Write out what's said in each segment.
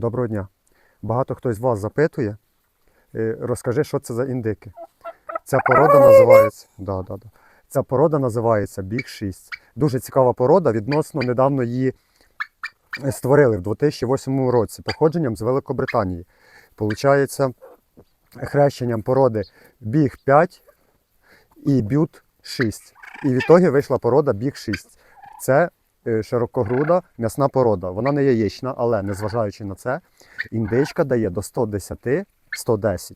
Доброго дня. Багато хто з вас запитує, е, розкажи, що це за індики. Ця порода називається. Да, да, да. Ця порода називається Біг 6. Дуже цікава порода. Відносно недавно її створили в 2008 році походженням з Великобританії. Получається хрещенням породи Біг 5 і Бют 6. І в ітогі вийшла порода Біг 6. Це е, широкогруда м'ясна порода. Вона не яєчна, але незважаючи на це, індичка дає до 110-110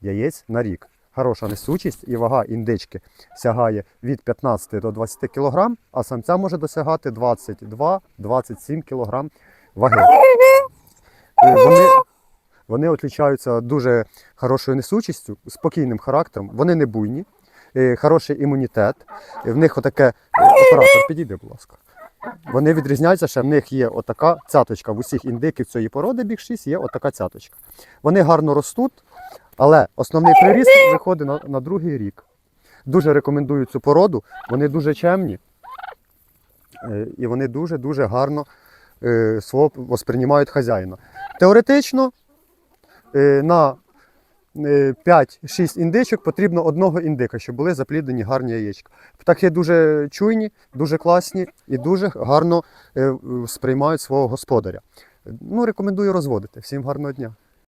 яєць на рік. Хороша несучість і вага індички сягає від 15 до 20 кг, а самця може досягати 22-27 кг ваги. Е, Вони, вони отличаються дуже хорошою несучістю, спокійним характером. Вони не буйні, е, хороший імунітет. Е, В них отаке е, оператор, підійди, будь ласка. Вони відрізняються, ще в них є отака цяточка. В усіх індиків цієї породи біг 6 є отака цяточка. Вони гарно ростуть, але основний приріст виходить на, на другий рік. Дуже рекомендую цю породу. Вони дуже чемні е, і вони дуже-дуже гарно е, свого восприймають хазяїна. Теоретично е, на 5-6 індичок потрібно одного індика, щоб були запліднені гарні яєчка. Птахи дуже чуйні, дуже класні і дуже гарно е, сприймають свого господаря. Ну, рекомендую розводити. Всім гарного дня.